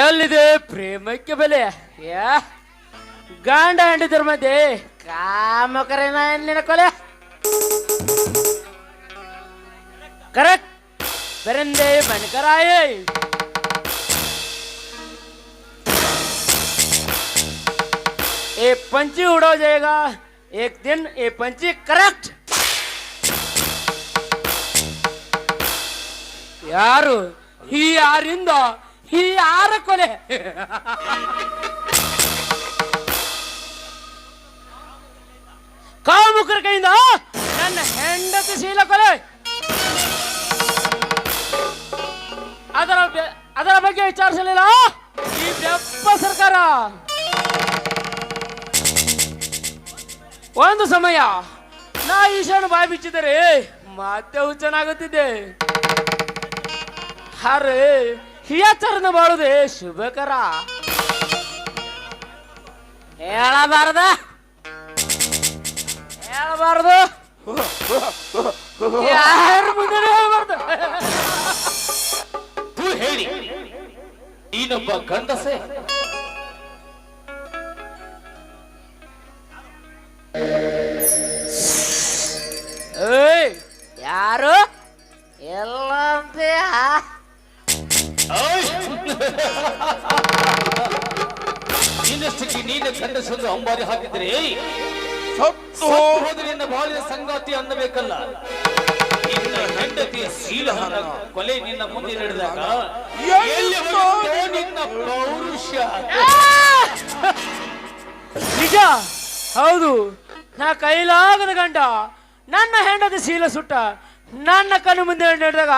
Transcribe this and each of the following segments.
ಎಲ್ಲಿದೆ ಪ್ರೇಮಕ್ಕೆ ಬೆಲೆ ಯಾ ಗಂಡ ಹೆಂಡಿದ್ರ ಮಧ್ಯೆ ಕಾಮಕರೇನ ಎಲ್ಲಿನ ಕೊಲೆ ಕರೆಕ್ಟ್ ಬೆರಂದೆ ಬನಕರಾಯೇ ये पंची उड़ा जाएगा एक दिन ये पंची करेक्ट ಯಾರು ಈ ಯಾರಿಂದ ಈ ಯಾರ ಕೊಲೆ? ಕಾಮುಕರ ಕೈಯಿಂದ ನನ್ನ ಹೆಂಡತಿ ಶೀಲ ಕೊಲೆ. ಅದರ ಅದರ ಬಗ್ಗೆ ವಿಚಾರಿಸಲಿಲ್ಲ. ಈ ಬೆಪ್ಪ ಸರ್ಕಾರ. ಒಂದು ಸಮಯ ನಾ ಈಶಾನು ಬಾಯಿ ಬಿಚ್ಚಿದರೆ ಮತ್ತೆ ಹುಚ್ಚನಾಗುತ್ತಿದ್ದೆ. ಅರೆ ಹಿಯಾಚರಣ ಮಾಡುವುದೇ ಶುಭಕರ ಹೇಳಬಾರದ? ಹೇಳಬಾರದು? ಯಾರು ಮುಂದೆ ಹೇಳಬಾರ್ದು. ಹೇಳಿ ನೀನೊಬ್ಬ ಗಂಡಸೆ. ನಿನ್ನಷ್ಟಕ್ಕೆ ನೀನು ಗಂಡಸೊಂದು ಅಂಬಾರಿ ಹಾಕಿದ್ರೆ ಸತ್ತು ಹೋದ್ರೆ ನಿನ್ನ ಬಾಳಿನ ಸಂಗಾತಿ ಅನ್ನಬೇಕಲ್ಲ. ನಿನ್ನ ಶೀಲಹನ ಕೊಲೆ ನಿನ್ನ ಮುಂದೆ ನಡೆದಾಗ ಎಲ್ಲಿ ಹೋಯಿತೋ ನಿನ್ನ ಪೌರುಷ? ನಿಜ ಹೌದು. ನಾ ಕೈಲಾಗದ ಗಂಡ ನನ್ನ ಹೆಂಡತಿ ಶೀಲ ಸುಟ್ಟ ನನ್ನ ಕಣ್ಣು ಮುಂದೆ ನಡೆದಾಗ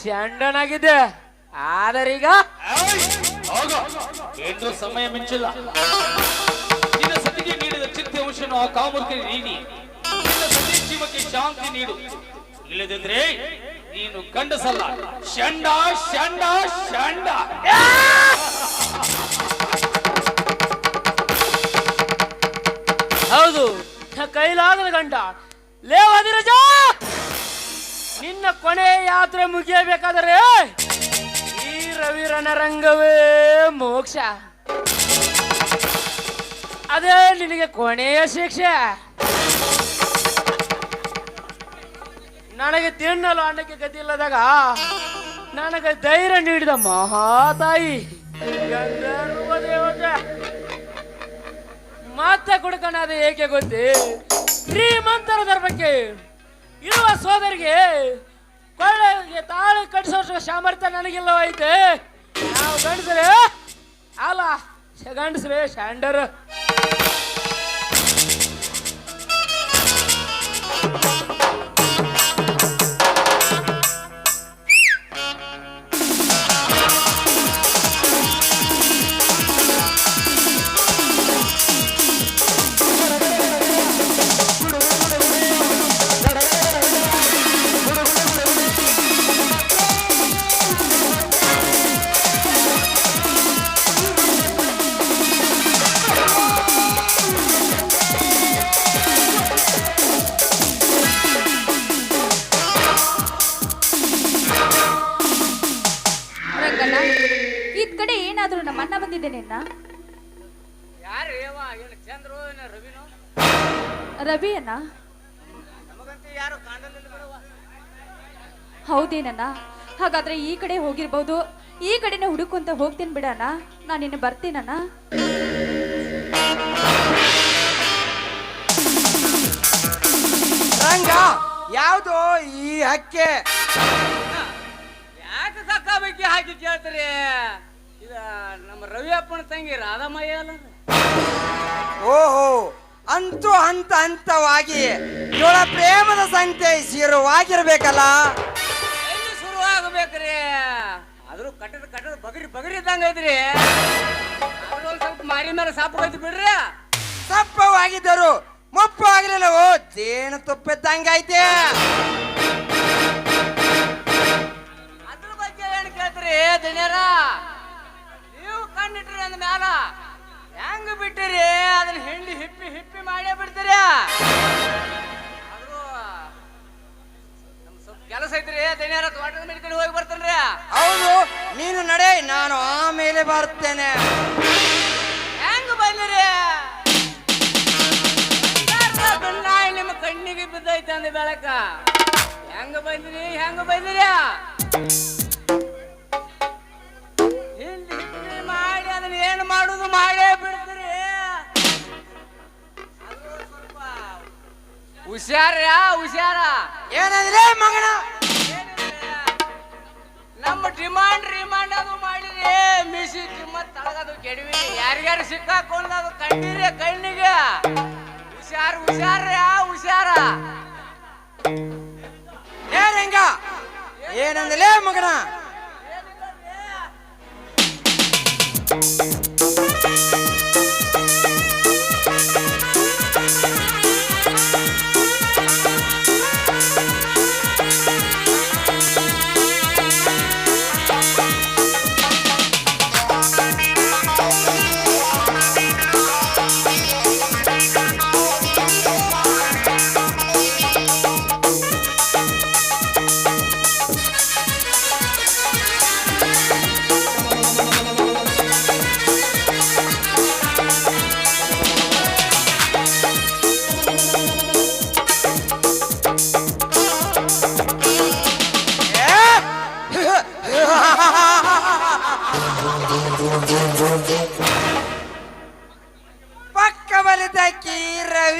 ಶಂಡನಾಗಿದ್ದೆ. ಆದರೀಗ ಸಮಯ ಮಿಂಚಿಲ್ಲ. ನಿನ್ನ ಸತಿಗೆ ನೀಡಿದ ಚಿತ್ತೆ ಅಂಶನು ಆ ಕಾಮಕ್ಕೆ ನೀಡಿ. ನಿನ್ನ ಸತಿ ಜೀವಕ್ಕೆ ಶಾಂತಿ ನೀಡು. ಇಲ್ಲದಿದ್ರೆ ನೀನು ಗಂಡಸಲ್ಲ. ಶಂಡ ಶಂಡ ಶಂಡ. ಹೌದು ಕೈಲಾದ ಕೈಲಾಗದ ಗಂಡ. ಲೇವಾದಿರಜ ನಿನ್ನ ಕೊನೆ ಯಾತ್ರೆ ಮುಗಿಯಬೇಕಾದರೆ ಈ ರವಿರನ ರಂಗವೇ ಮೋಕ್ಷ. ಅದೇ ನಿನಗೆ ಕೊನೆಯ ಶಿಕ್ಷೆ. ನನಗೆ ತಿನ್ನಲು ಅನ್ನಕ್ಕೆ ಗತಿ ಇಲ್ಲದಾಗ ನನಗೆ ಧೈರ್ಯ ನೀಡಿದ ಮಹಾತಾಯಿ. ಮತ್ತೆ ಕುಡ್ಕಣಾದ ಏಕೆ ಗೊತ್ತೇ? ಶ್ರೀಮಂತರ ಧರ್ಮಕ್ಕೆ ಇರುವ ಸೋದರಿಗೆ ಕೊಳ್ಳೆಗೆ ತಾಳಿ ಕಟ್ಸೋಷ್ಟು ಸಾಮರ್ಥ್ಯ ನನಗಿಲ್ಲವೈತೆ ನಾವು ಗಂಡಸ್ರೆ ಅಲ್ಲ ಗಂಡಸ್ರೆ ಶಾಂಡರ್. ಯಾರು ಏನು ಚಂದ್ರು ರವಿನೋ? ರವಿ ಅಣ್ಣ ನಮಗಂತೂ ಯಾರು ಕಾಣಲಿಲ್ಲ ಹೌದೇನಣ್ಣ? ಹಾಗಾದ್ರೆ ಈ ಕಡೆ ಹೋಗಿರ್ಬೋದು. ಈ ಕಡೆನೇ ಹುಡುಕೊಂತ ಹೋಗ್ತೀನಿ ಬಿಡಣ್ಣ. ನಾನು ಇನ್ನು ಬರ್ತೀನಣ್ಣ. ರಂಗ ಯಾವುದು ಈ ಹಕ್ಕೆ? ಯಾಕೆ ಸಕ್ಕಾಬೇಕಿ ಹಾಕಿ ಕೇಳ್ತೀರಿ ಇದ ನಮ್ಮ ರವಿ ಅಪ್ಪನ ತಂಗಿ ರಾಧಮಯ್ಯ ಅಲ್ಲ. ಓಹೋ ಅಂತೂ ಹಂತ ಹಂತವಾಗಿ ಇವಳ ಪ್ರೇಮದ ಸಂತೆ ಶುರುವಾಗಿರ್ಬೇಕಲ್ಲ? ಎಲ್ಲಿ ಶುರುವಾಗಬೇಕ್ರಿ? ಆದ್ರೂ ಕಟ್ಟದ ಕಟ್ಟದ ಬಗರಿ ಬಗರಿ ಇದ್ದಂಗ ಐತ್ರಿ. ಆದ್ರೂ ಒಂದ್ ಸ್ವಲ್ಪ ಮಾರಿ ಮೇಲೆ ಸಾಪು ಕೈತಿ ಬಿಡ್ರಿ. ಸಪ್ಪವಾಗಿದ್ದರು ಮುಪ್ಪು ಆಗ್ಲಿಲ್ಲವೋ ಜೇನು ತುಪ್ಪಿದ್ದಂಗೈತೆ ಅದ್ರ ಬಗ್ಗೆ ಏನ್ ಕೇಳ್ತೀರಿ ದಿನೇರ? ನೀವು ಕಣ್ಣಿಟ್ರಿ ಅಂದ ಮ್ಯಾಲ. ಹೆಂಗ್ ಬಿಟ್ಟಿರಿ? ಅದನ್ನ ಹಿಂಡಿ ಹಿಪ್ಪಿ ಹಿಪ್ಪಿ ಮಾಡೇ ಬಿಡ್ತೀರಿ? ಆದ್ರೂ ನಮ್ ಸ್ವಲ್ಪ ಕೆಲಸ ಐತ್ರಿ. ದಿನೇರ ತೋಟದ ಮೇಲೆ ಕಡೆ ಹೋಗಿ ಬರ್ತೇನ್ರಿ. ಹೌದು ನೀನು ನಡೆ ನಾನು ಆಮೇಲೆ ಬರ್ತೇನೆ. ಹೆಂಗ ಬಂದಿರಿ? ನಾಯಿ ನಿಮ್ಮ ಕಣ್ಣಿಗೆ ಬಿದ್ದೈತೆ ಅಂದ ಬೆಳಕ. ಹೆಂಗ ಬಂದಿರಿ ಹೆಂಗ ಬಂದಿರಿ? ಹಿಂಡಿ ಹಿಪ್ಪಿ ಮಾಡಿ ಅದನ್ನ ಏನು ಮಾಡುದು? ಮಾಡೇ ಬಿಡ್ತೀರಿ ಹುಷಾರ ಹುಷಾರ ಏನಂದ್ರೆ ಮಗನ. ನಮ್ಮ ಡಿಮಾಂಡ್ ರಿಮಾಂಡ್ ಅದು ಮಾಡಿರಿ ಮಿಸಿ ಡಿಮಾಂಡ್ ತಳಗದು ಕೆಡವಿ. ಯಾರ್ಯಾರು ಸಿಕ್ಕಾಕೊಂಡು ಕಣ್ಣೀರೇ ಕಣ್ಣಿಗೆ. ಹುಷಾರ್ ಹುಷಾರ ಹುಷಾರ ಏನಂಗ ಏನಂದ್ರೆ ಏನಂದಲೇ ಮಗನ? ಪಕ್ಕ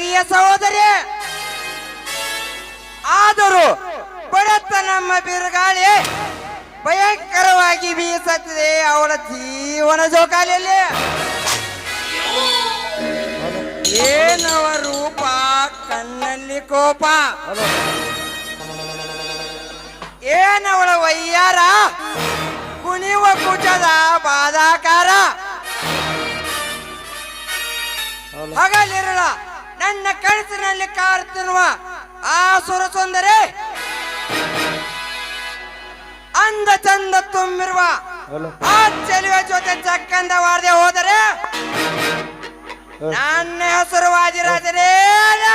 ರವಿಯ ಸಹೋದರಿ, ಆದರೂ ಬಡತ ನಮ್ಮ ಬಿರುಗಾಳಿ ಭಯಂಕರವಾಗಿ ಬೀಸುತ್ತಿದೆ ಅವಳ ಜೀವನ ಜೋಕಾಲಿಯಲ್ಲಿ. ಏನವ ರೂಪ, ಕಣ್ಣಲ್ಲಿ ಕೋಪ. ಏನವಳ ವಯ್ಯಾರ ಕುಣಿವ ಕುಚದ ಬಾಧಾಕಾರ ಹಗಲಿರಳ ನನ್ನ ಕನಸಿನಲ್ಲಿ ಕಾರುತ್ತಿರುವ ಆ ಸುರ ಸುಂದರಿ ಅಂದ ಚಂದ ತುಂಬಿರುವ ಆ ಚೆಲುವೆ ಜೊತೆ ಚಕ್ಕಂದ ವಾರದೆ ಹೋದರೆ ನನ್ನ ಹೆಸರು ವಾದಿರಾಜನೇ ಅಲ್ಲ.